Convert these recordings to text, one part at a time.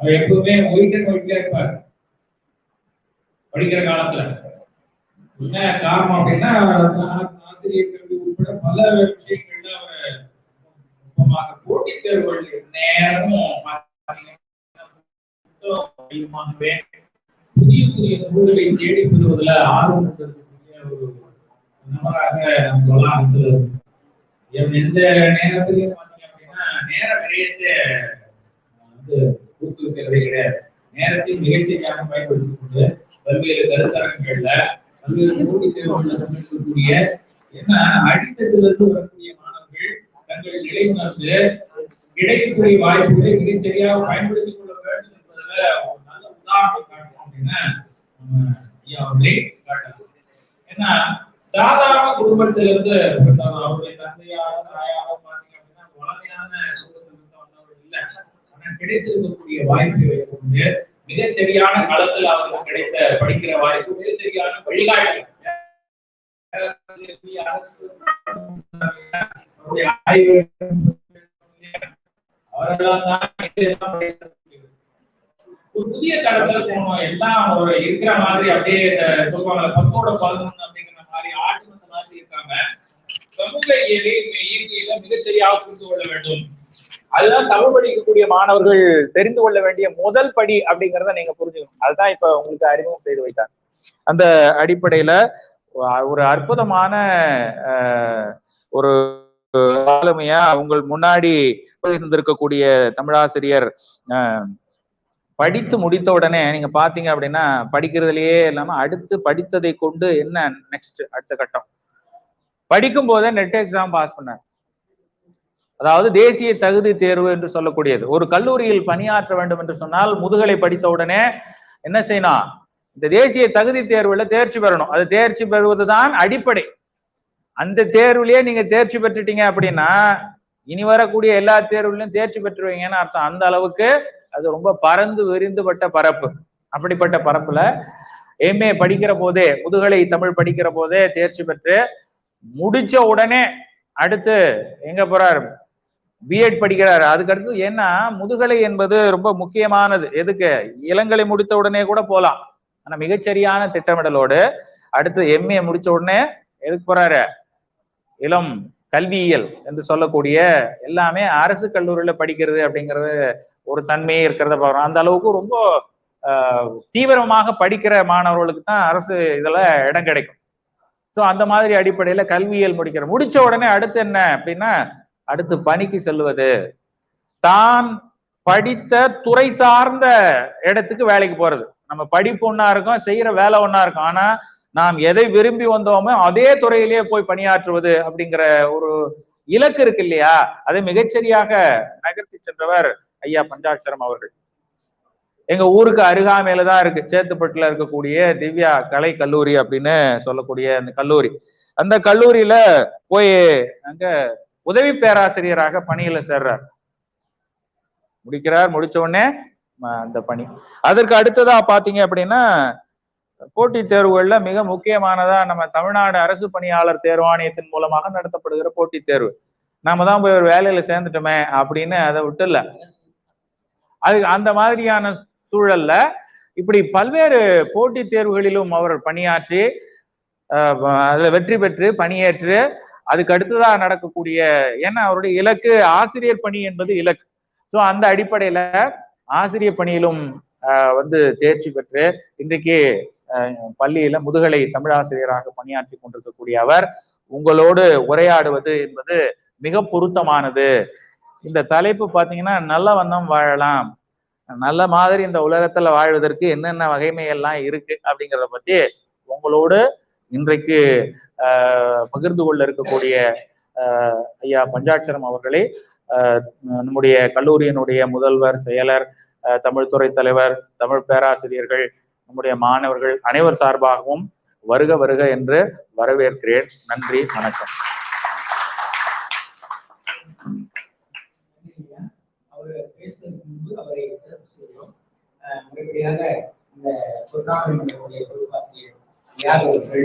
அவர் எப்பவுமே white and ஒயிட்ல இருப்பார் படிக்கிற காலத்துல. என்ன காரணம் அப்படின்னா ஆசிரியர் கல்வி உட்பட பல விஷயங்கள்ல அவர் நுட்பமாக போட்டித் தேர்வுகள் நேரமும் புதிய புதிய நூல்களை தேடி பெறுவதில் ஆர்வம் கொண்டிருக்கக்கூடிய ஒரு நபராக நம்ம சொல்லலாம் வந்து எந்த நேரத்திலையும் பார்த்தீங்க அப்படின்னா நேர விரயத்தை வந்து ஊக்குவிக்கிறதே கிடையாது. நேரத்தை மிகச்சரியாக பயன்படுத்திக் கொண்டு பல்வேறு கருத்தரங்கங்கள்ல பல்வேறு தேர்வுகளில் ஏன்னா அடித்தட்டிலிருந்து வரக்கூடிய மாணவர்கள் தங்கள் நிலை உணர்ந்து கிடைக்கக்கூடிய வாய்ப்புகளை மிகச்சரியாக பயன்படுத்திக் கொள்ள வேண்டும் என்பதில் ஒரு நல்ல உதாரணம் காட்டணும் அப்படின்னா காட்டலாம். ஏன்னா சாதாரண குடும்பத்திலிருந்து பிறந்தவர் அவருடைய தந்தையாரோ தாயாரோ பாத்தீங்க அப்படின்னா வளமையான குடும்பத்திலிருந்து வந்தவர் இல்ல ஆனா கிடைத்திருக்கக்கூடிய வாய்ப்பை கொண்டு மிகச் சரியான காலத்துல அவருக்கு கிடைத்த படிக்கிற வாய்ப்பு மிக சரியான வழிகாட்டு ஒரு புதிய தளத்துல போனோம். எல்லாம் ஒரு இருக்கிற மாதிரி அப்படியே சொல்லுவாங்க பத்தோட பதினொன்று அப்படிங்கிற மாதிரி ஆட்டு வந்த மாதிரி இருக்காங்க. சமூக இயலை இயற்கையில மிகச்சரியாக புரிந்து கொள்ள வேண்டும். அதுதான் தமிழ் படிக்கக்கூடிய மாணவர்கள் தெரிந்து கொள்ள வேண்டிய முதல் படி அப்படிங்கறத நீங்க புரிஞ்சுக்கணும். அதுதான் இப்ப உங்களுக்கு அறிமுகம் செய்து வைத்தார். அந்த அடிப்படையில ஒரு அற்புதமான ஒரு ஆளுமையா உங்கள் முன்னாடி இருந்திருக்கக்கூடிய தமிழாசிரியர் அஹ், படித்து முடித்த உடனே நீங்க பாத்தீங்க அப்படின்னா படிக்கிறதுலயே இல்லாம அடுத்து படித்ததை கொண்டு என்ன நெக்ஸ்ட் அடுத்த கட்டம்? படிக்கும் போதே நெட் எக்ஸாம் பாஸ் பண்ணார். அதாவது தேசிய தகுதி தேர்வு என்று சொல்லக்கூடியது. ஒரு கல்லூரியில் பணியாற்ற வேண்டும் என்று சொன்னால் முதுகலை படித்த உடனே என்ன செய்யணும்? இந்த தேசிய தகுதி தேர்வுல தேர்ச்சி பெறணும். அது தேர்ச்சி பெறுவதுதான் அடிப்படை. அந்த தேர்வுலயே நீங்க தேர்ச்சி பெற்றுட்டீங்க அப்படின்னா இனி வரக்கூடிய எல்லா தேர்வுலையும் தேர்ச்சி பெற்றுவீங்கன்னு அர்த்தம். அந்த அளவுக்கு அது ரொம்ப பறந்து விரிந்துபட்ட பரப்பு. அப்படிப்பட்ட பரப்புல எம்ஏ படிக்கிற போதே முதுகலை தமிழ் படிக்கிற போதே தேர்ச்சி பெற்று முடிச்ச உடனே அடுத்து எங்க போறாரு? பிஎட் படிக்கிறாரு. அதுக்கடுத்து ஏன்னா முதுகலை என்பது ரொம்ப முக்கியமானது. எதுக்கு? இளங்கலை முடித்த உடனே கூட போகலாம் ஆனா மிகச்சரியான திட்டமிடலோடு அடுத்து எம்ஏ முடிச்ச உடனே எதுக்கு போறாரு? இளம் கல்வியியல் என்று சொல்லக்கூடிய எல்லாமே அரசு கல்லூரியில படிக்கிறது அப்படிங்கிறது ஒரு தன்மையே இருக்கிறத பார்க்கிறோம். அந்த அளவுக்கு ரொம்ப தீவிரமாக படிக்கிற மாணவர்களுக்கு தான் அரசு இதில் இடம் கிடைக்கும். ஸோ அந்த மாதிரி அடிப்படையில கல்வியியல் முடிக்கிற முடிச்ச உடனே அடுத்து என்ன அப்படின்னா அடுத்து பணிக்கு செல்வது. தான் படித்த துறை சார்ந்த இடத்துக்கு வேலைக்கு போறது. நம்ம படிப்பு ஒன்னா இருக்கும் செய்யற வேலை ஒன்னா இருக்கும். ஆனா நாம் எதை விரும்பி வந்தோமோ அதே துறையிலேயே போய் பணியாற்றுவது அப்படிங்கிற ஒரு இலக்கு இருக்கு இல்லையா? அதை மிகச்சரியாக நகர்த்தி சென்றவர் ஐயா பஞ்சாட்சரம் அவர்கள். எங்க ஊருக்கு அருகாமையில தான் இருக்கு. சேத்துப்பட்டுல இருக்கக்கூடிய திவ்யா கலை கல்லூரி அப்படின்னு சொல்லக்கூடிய அந்த கல்லூரி. அந்த கல்லூரியில போய் அங்க உதவி பேராசிரியராக பணியில சேர்றார். முடிக்கிறார் முடிச்ச உடனே அந்த பணி. அதற்கு அடுத்ததா பாத்தீங்க அப்படின்னா போட்டித் தேர்வுகள்ல மிக முக்கியமானதா நம்ம தமிழ்நாடு அரசு பணியாளர் தேர்வாணையத்தின் மூலமாக நடத்தப்படுகிற போட்டித் தேர்வு. நாம தான் போய் ஒரு வேலையில சேர்ந்துட்டோமே அப்படின்னு அதை விட்டுல. அது அந்த மாதிரியான சூழல்ல இப்படி பல்வேறு போட்டித் தேர்வுகளிலும் அவர் பணியாற்றி அதுல வெற்றி பெற்று பணியேற்று அதுக்கு அடுத்ததா நடக்கக்கூடிய ஏன்னா அவருடைய இலக்கு ஆசிரியர் பணி என்பது இலக்கு. ஸோ அந்த அடிப்படையில ஆசிரியர் பணியிலும் வந்து தேர்ச்சி பெற்று இன்றைக்கு பள்ளியில முதுகலை தமிழாசிரியராக பணியாற்றி கொண்டிருக்கக்கூடிய அவர் உங்களோடு உரையாடுவது என்பது மிக பொருத்தமானது. இந்த தலைப்பு பார்த்தீங்கன்னா நல்ல வண்ணம் வாழலாம். நல்ல மாதிரி இந்த உலகத்துல வாழ்வதற்கு என்னென்ன வகைமை எல்லாம் இருக்கு அப்படிங்கிறத பத்தி உங்களோடு இன்றைக்கு ஆஹ், பகிர்ந்து கொள்ள இருக்கக்கூடிய ஐயா பஞ்சாட்சரம் அவர்களை ஆஹ், நம்முடைய கல்லூரியினுடைய முதல்வர் செயலர் ஆஹ், தமிழ் துறை தலைவர் தமிழ் பேராசிரியர்கள் நம்முடைய மாணவர்கள் அனைவர் சார்பாகவும் வருக வருக என்று வரவேற்கிறேன். நன்றி வணக்கம். முறைப்படியாக இந்த பொருளாதாரங்களுடைய பொறுப்பாசிரியர் யார் அவர்கள்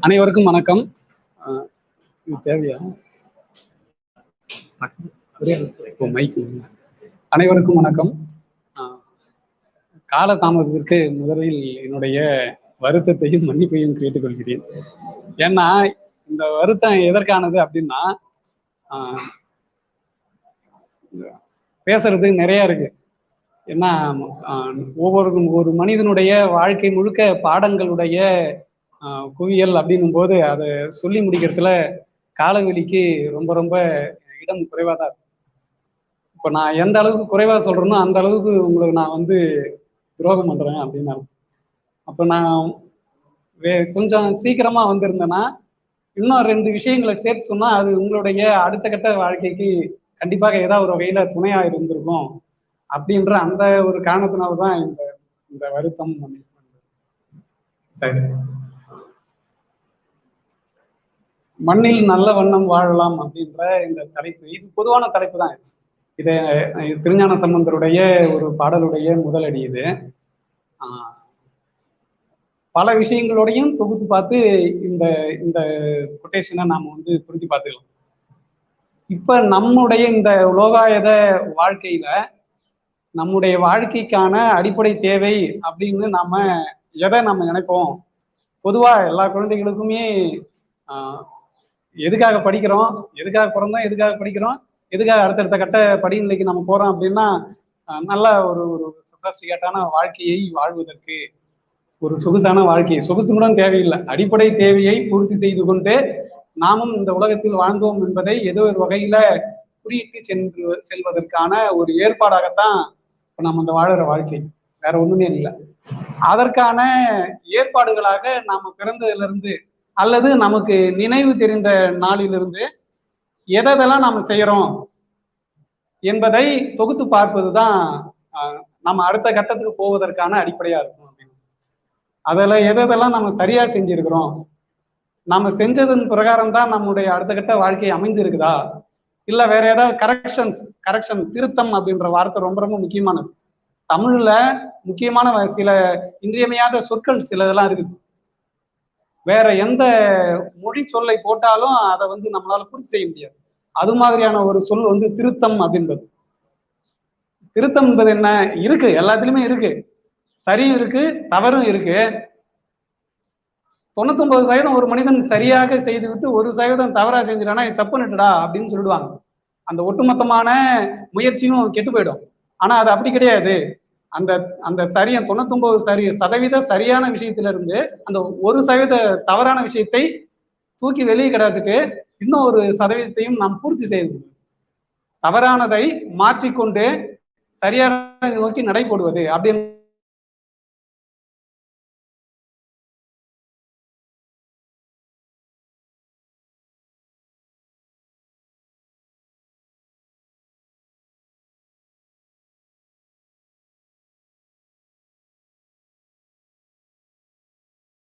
அனைவருக்கும் வணக்கம். தேவையா? இப்போ மைக் அனைவருக்கும் வணக்கம். கால தாமதத்திற்கு முதலில் என்னுடைய வருத்தத்தையும் மன்னிப்பையும் கேட்டுக்கொள்கிறேன். ஏன்னா இந்த வருத்தம் எதற்கானது அப்படின்னா பேசுறது நிறைய இருக்கு. ஏன்னா ஒவ்வொரு ஒரு மனிதனுடைய வாழ்க்கை முழுக்க பாடங்களுடைய குவியல் அப்படின்னும் போது அதை சொல்லி முடிக்கிறதுல காலவெளிக்கு ரொம்ப ரொம்ப இடம் குறைவாக தான் இருக்கும் இப்போ நான் எந்த அளவுக்கு குறைவாக சொல்கிறேனோ அந்த அளவுக்கு உங்களுக்கு நான் வந்து துரோகம் பண்ணுறேன் அப்படின்னு அப்போ நான் வே கொஞ்சம் சீக்கிரமாக வந்திருந்தேன்னா இன்னும் ரெண்டு விஷயங்களை சேர்த்து சொன்னால் அது உங்களுடைய அடுத்த கட்ட வாழ்க்கைக்கு கண்டிப்பாக ஏதாவது ஒரு வகையில துணையா இருந்திருக்கும் அப்படின்ற அந்த ஒரு காரணத்தினால்தான் இந்த இந்த வருத்தம் சரி. மண்ணில் நல்ல வண்ணம் வாழலாம் அப்படின்ற இந்த தலைப்பு இது பொதுவான தலைப்பு தான் இது இது திருஞான சம்பந்தருடைய ஒரு பாடலுடைய முதலடி இது. பல விஷயங்களோடையும் தொகுத்து பார்த்து இந்த இந்த கொட்டேஷனை நாம வந்து புரிஞ்சு பார்த்துக்கலாம். இப்ப நம்முடைய இந்த உலோகாயத வாழ்க்கையில நம்முடைய வாழ்க்கைக்கான அடிப்படை தேவை அப்படின்னு நாம எதை நம்ம நினைப்போம்? பொதுவா எல்லா குழந்தைகளுக்குமே எதுக்காக படிக்கிறோம்? எதுக்காக பிறந்தோம்? எதுக்காக படிக்கிறோம்? எதுக்காக அடுத்தடுத்த கட்ட படிநிலைக்கு நம்ம போறோம் அப்படின்னா நல்ல ஒரு ஒரு சொகாஸ்டிகேட்டான வாழ்க்கையை வாழ்வதற்கு ஒரு சொகுசான வாழ்க்கை. சொகுசு கூட தேவையில்லை. அடிப்படை தேவையை பூர்த்தி செய்து கொண்டு நாமும் இந்த உலகத்தில் வாழ்ந்தோம் என்பதை ஏதோ ஒரு வகையில குறியிட்டு சென்று செல்வதற்கான ஒரு ஏற்பாடாகத்தான் இப்ப நம்ம இந்த வாழ்கிற வாழ்க்கை. வேற ஒண்ணுமே இல்லை. அதற்கான ஏற்பாடுகளாக நாம பிறந்ததுல இருந்து அல்லது நமக்கு நினைவு தெரிந்த நாளிலிருந்து எதெல்லாம் நாம செய்யறோம் என்பதை தொகுத்து பார்ப்பதுதான் நம்ம அடுத்த கட்டத்துக்கு போவதற்கான அடிப்படையா இருக்கும் அப்படின்னு. அதில் எதெல்லாம் நம்ம சரியா செஞ்சிருக்கிறோம் நாம செஞ்சதன் பிரகாரம் தான் நம்முடைய அடுத்த கட்ட வாழ்க்கை அமைஞ்சிருக்குதா இல்ல வேற ஏதாவது கரெக்ஷன்ஸ் கரெக்ஷன் திருத்தம் அப்படின்ற வார்த்தை ரொம்ப ரொம்ப முக்கியமானது. தமிழ்ல முக்கியமான சில இன்றியமையாத சொற்கள் சில இதெல்லாம் இருக்குது. வேற எந்த மொழி சொல்லை போட்டாலும் அதை வந்து நம்மளால பூர்த்தி செய்ய முடியாது. அது மாதிரியான ஒரு சொல் வந்து திருத்தம் அப்படின்றது. திருத்தம் என்பது என்ன? இருக்கு. எல்லாத்துலயுமே இருக்கு. சரியும் இருக்கு தவறும் இருக்கு. தொண்ணூத்தொன்பது சதவீதம் ஒரு மனிதன் சரியாக செய்துவிட்டு ஒரு சதவீதம் தவறா செஞ்சிடானா தப்பு நட்டுடா அப்படின்னு சொல்லிடுவாங்க. அந்த ஒட்டுமொத்தமான முயற்சியும் கெட்டு போயிடும். ஆனா அது அப்படி கிடையாது. அந்த அந்த சரியா தொண்ணூத்தொன்பது சரி சதவீத சரியான விஷயத்துல இருந்து அந்த ஒரு சதவீத தவறான விஷயத்தை தூக்கி வெளியே கிடாச்சிட்டு இன்னும் ஒரு சதவீதத்தையும் நாம் பூர்த்தி செய்து தவறானதை மாற்றிக்கொண்டு சரியான நோக்கி நடைபோடுவது அப்படின்னு